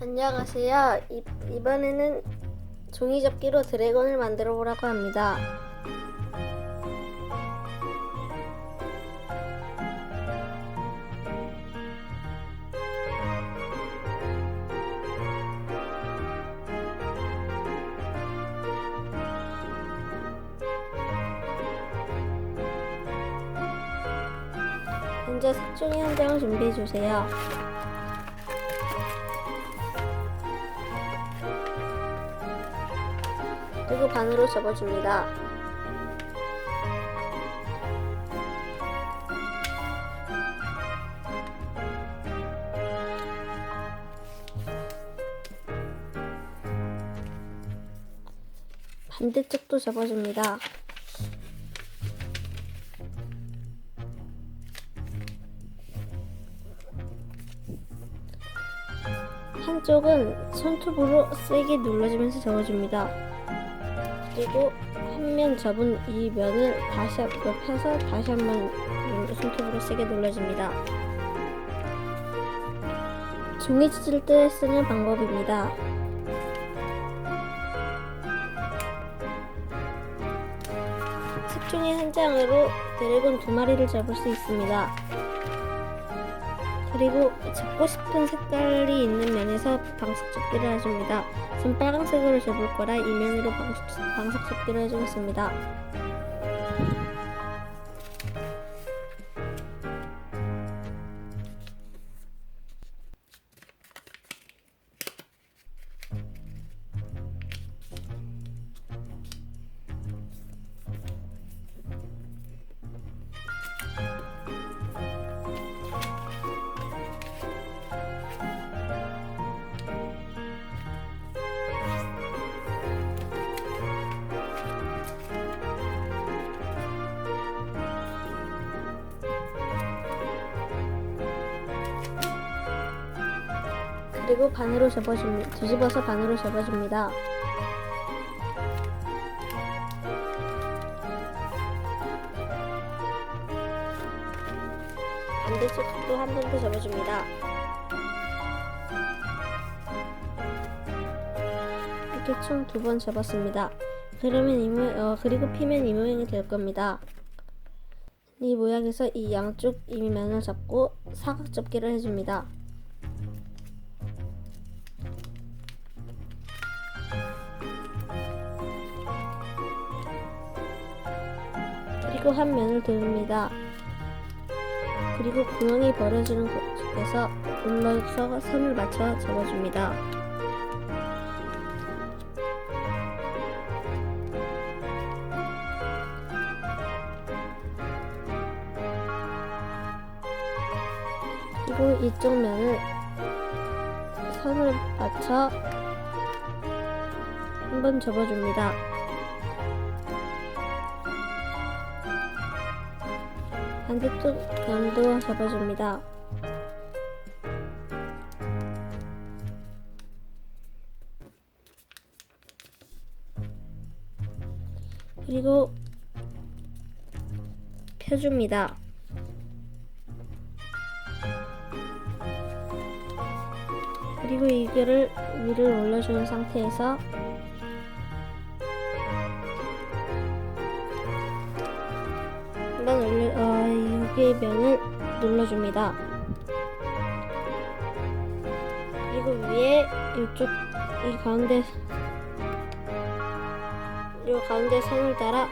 안녕하세요. 이, 이번에는 종이접기로 드래곤을 만들어 보라고 합니다. 먼저 색종이 한 장을 준비해 주세요. 반으로 접어줍니다. 반대쪽도 접어줍니다. 한쪽은 손톱으로 세게 눌러주면서 접어줍니다. 그리고 한 면 접은 이 면을 다시 앞으로 펴서 다시 한 번 손톱으로 세게 눌러줍니다. 종이 찢을 때 쓰는 방법입니다. 색종이 한 장으로 드래곤 두 마리를 잡을 수 있습니다. 그리고 잡고 싶은 색깔이 있는 면에서 방석 접기를 해줍니다. 전 빨강색으로 접을 거라 이 면으로 방석, 방석 접기를 해주겠습니다. 그리고 반으로 접어줍니다. 뒤집어서 반으로 접어줍니다. 반대쪽도 한 번 더 접어줍니다. 이렇게 총 두 번 접었습니다. 그러면 이 모, 어, 그리고 피면 이 모양이 될 겁니다. 이 모양에서 이 양쪽 이면을 잡고 사각 접기를 해줍니다. 그리고 한 면을 돌립니다. 그리고 구멍이 벌어지는 곳에서 눌러서 선을 맞춰 접어줍니다. 그리고 이쪽 면을 선을 맞춰 한번 접어줍니다. 반대쪽 면도 접어줍니다. 그리고 펴줍니다. 그리고 이거를 위를 올려주는 상태에서 면을 눌러줍니다. 그리고 위에 이쪽 이 가운데 이 가운데 선을 따라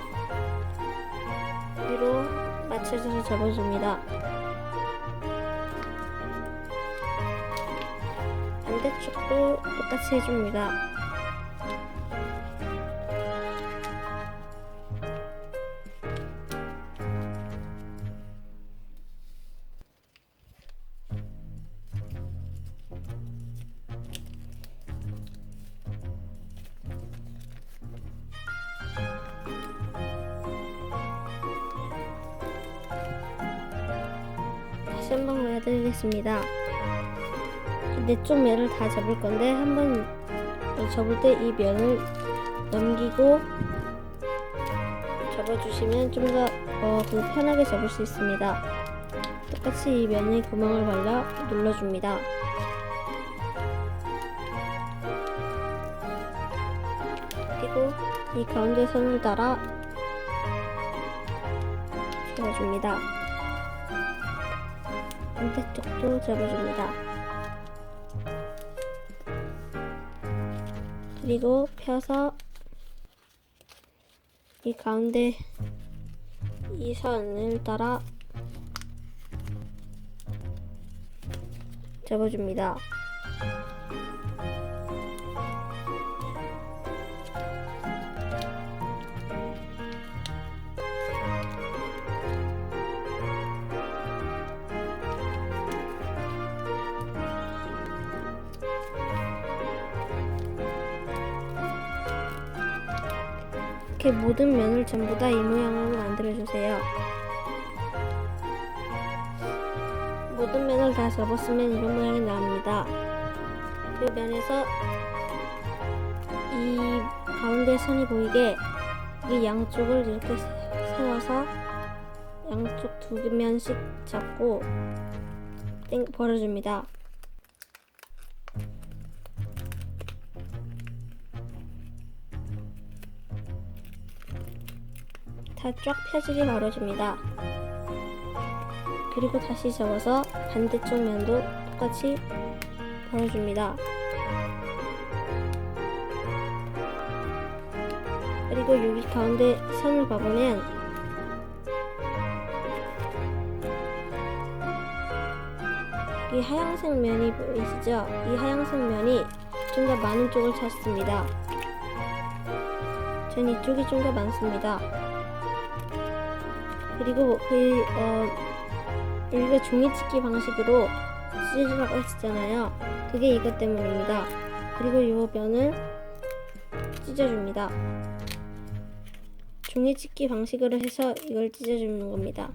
위로 맞춰서 접어줍니다. 반대쪽도 똑같이 해줍니다. 다시 한 번 보여드리겠습니다. 네쪽 면을 다 접을 건데 한 번 접을 때 이 면을 넘기고 접어주시면 좀 더 어, 편하게 접을 수 있습니다. 똑같이 이 면에 구멍을 발라 눌러줍니다. 그리고 이 가운데 선을 따라 접어줍니다. 반대쪽도 잡아줍니다. 그리고 펴서 이 가운데 이 선을 따라 잡아줍니다. 이렇게 모든 면을 전부 다 이 모양으로 만들어주세요. 모든 면을 다 접었으면 이런 모양이 나옵니다. 이 면에서 이 가운데 선이 보이게 이 양쪽을 이렇게 세워서 양쪽 두 면씩 잡고 땡 벌어줍니다. 다 쫙 펴지게 벌어줍니다. 그리고 다시 접어서 반대쪽 면도 똑같이 벌어줍니다. 그리고 여기 가운데 선을 봐보면 이 하얀색 면이 보이시죠? 이 하얀색 면이 좀 더 많은 쪽을 찾습니다. 전 이쪽이 좀 더 많습니다. 그리고 그 어, 여기가 종이찍기 방식으로 찢으라고 했잖아요. 그게 이것 때문입니다. 그리고 이 면을 찢어줍니다. 종이찍기 방식으로 해서 이걸 찢어주는 겁니다.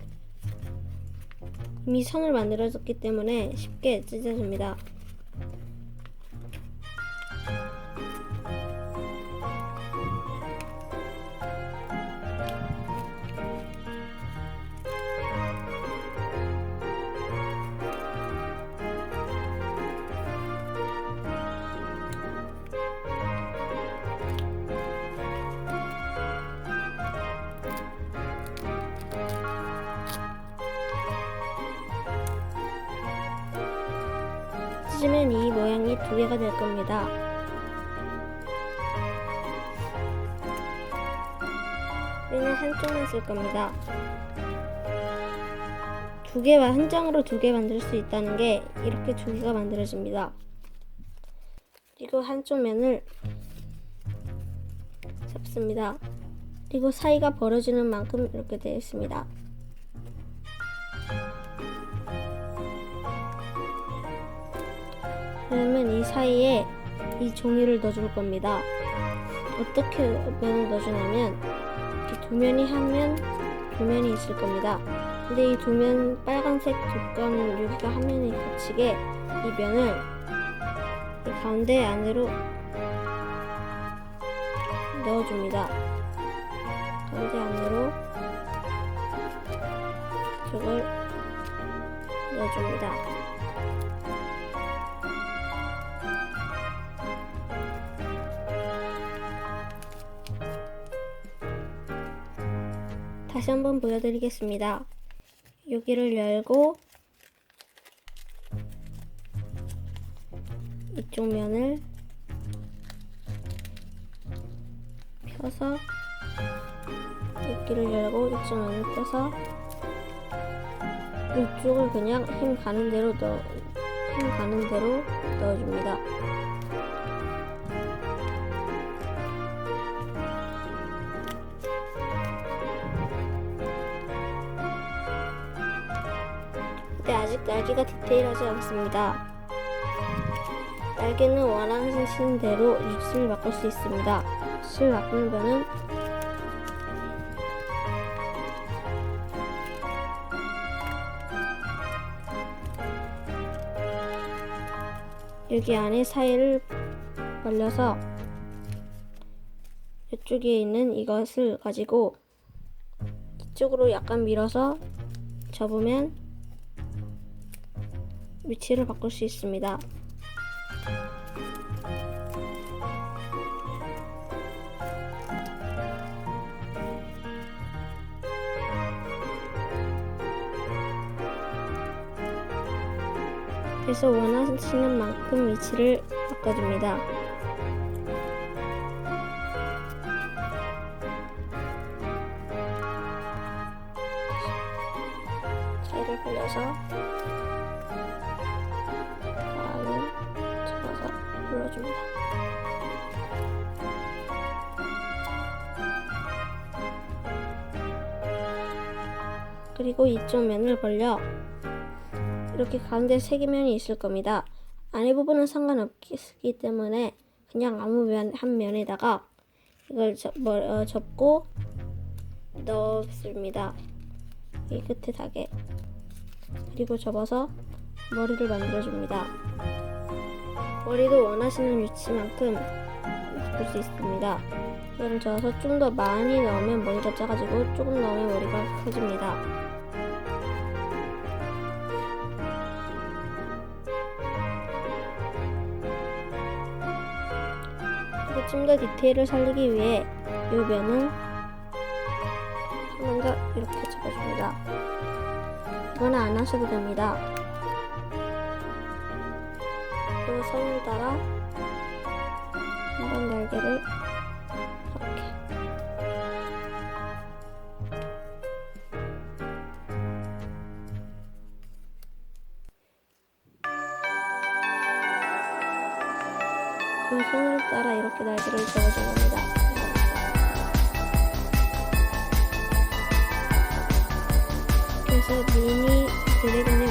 이미 선을 만들어졌기 때문에 쉽게 찢어집니다. 찢으면 이 모양이 두 개가 될 겁니다. 우리는 한쪽만 쓸 겁니다. 두 개와 한 장으로 두 개 만들 수 있다는 게 이렇게 두 개가 만들어집니다. 그리고 한쪽 면을 잡습니다. 그리고 사이가 벌어지는 만큼 이렇게 되어 있습니다. 그러면 이 사이에 이 종이를 넣어줄 겁니다. 어떻게 면을 넣어주냐면 이렇게 두 면이 한 면, 두 면이 있을 겁니다. 근데 이 두 면 빨간색 두건 여기가 한 면이 겹치게 이 면을 이 가운데 안으로 넣어줍니다. 가운데 안으로 저걸 넣어줍니다. 다시 한번 보여드리겠습니다. 여기를 열고 이쪽 면을 펴서 여기를 열고 이쪽 면을 펴서 이쪽을 그냥 힘 가는 대로 넣어 힘 가는 대로 넣어줍니다. 디테일하지 않습니다. 날개는 원하시는 대로 윗을 바꿀 수 있습니다. 실 바꾸는 거는 여기 안에 사이를 벌려서 이쪽에 있는 이것을 가지고 이쪽으로 약간 밀어서 접으면 위치를 바꿀 수 있습니다. 그래서 원하시는 만큼 위치를 바꿔줍니다. 얘를 돌려서 그리고 이쪽 면을 벌려 이렇게 가운데 세개 면이 있을 겁니다. 안에 부분은 상관없기 때문에 그냥 아무 면 한 면에다가 이걸 접, 뭐, 어, 접고 넣습니다. 이 끝에 닥에 그리고 접어서 머리를 만들어줍니다. 머리도 원하시는 위치만큼 바꿀 수 있습니다. 이거를 저어서 좀 더 많이 넣으면 머리가 작아지고 조금 넣으면 머리가 커집니다. 더 디테일을 살리기 위해 번더 이렇게 잡아줍니다. 이거는 안 하셔도 됩니다. 그리고 선을 따라 한번 날개를 그 손을 따라 이렇게 날개를 접어준 겁니다. 그래서 미니 드래곤의